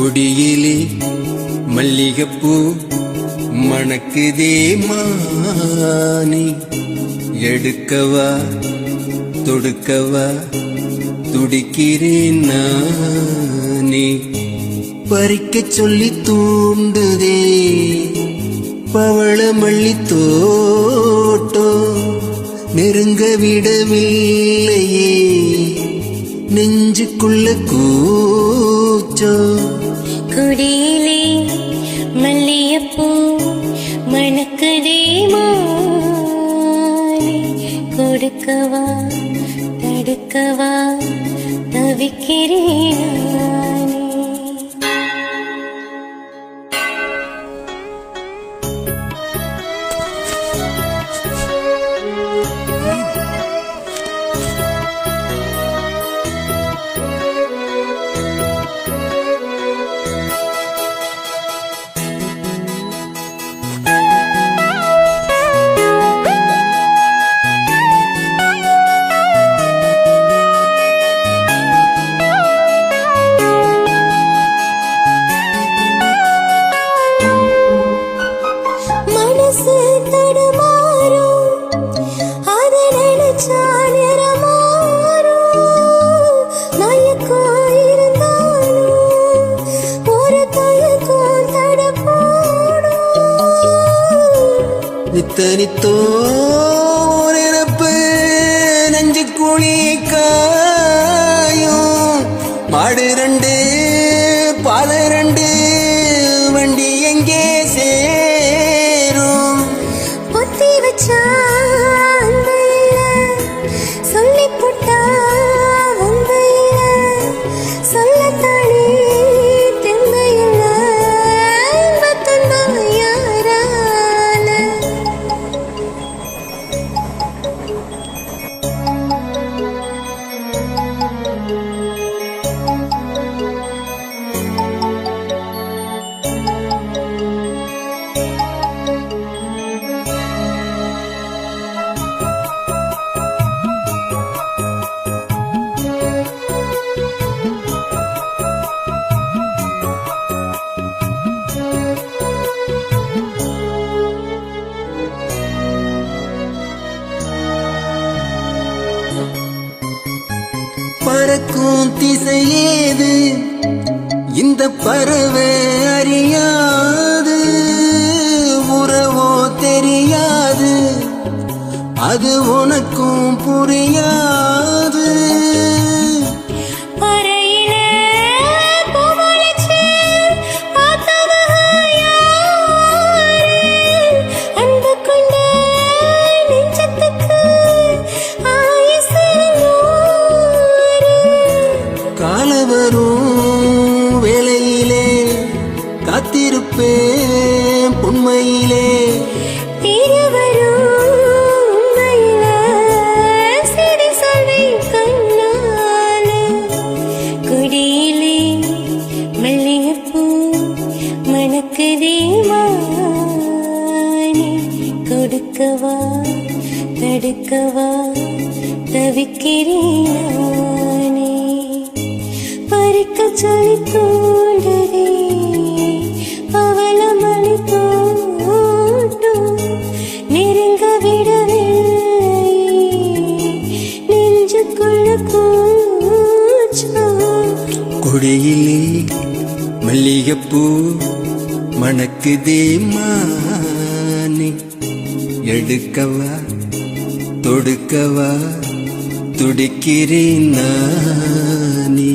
கொடியிலே மல்லிகைப்பூ மணக்குதே மானி. எடுக்கவா தொடுக்கவா துடிக்கிறேன் நானே. பறிக்க சொல்லி தூண்டுதே பவள மல்லி தோட்டம் நெருங்க விடவில்லையே நெஞ்சுக்குள்ள கூச்சோ. தடுக்கவா தடுக்கவா தவிக்கிறேன் மனசு தடுமாறும். அது நினைச்சா நிறமாறும். இருந்தாலும் ஒரு தயக்கம் நித்தனித்தோ நினப்பு நெஞ்சு குழி காயும். மாடு ரெண்டு さ。பறக்கும் திசையேது இந்த பறவை அறியாது. உறவோ தெரியாது. அது உனக்கும் புரியாது கொடுக்கவா தடுக்கவா தவிக்கிறேன் பறிக்க சொல்லி கொடியிலே மல்லிகைப்பூ மணக்குதே மானே. எடுக்கவா தொடுக்கவா துடிக்கிறேன் நானே.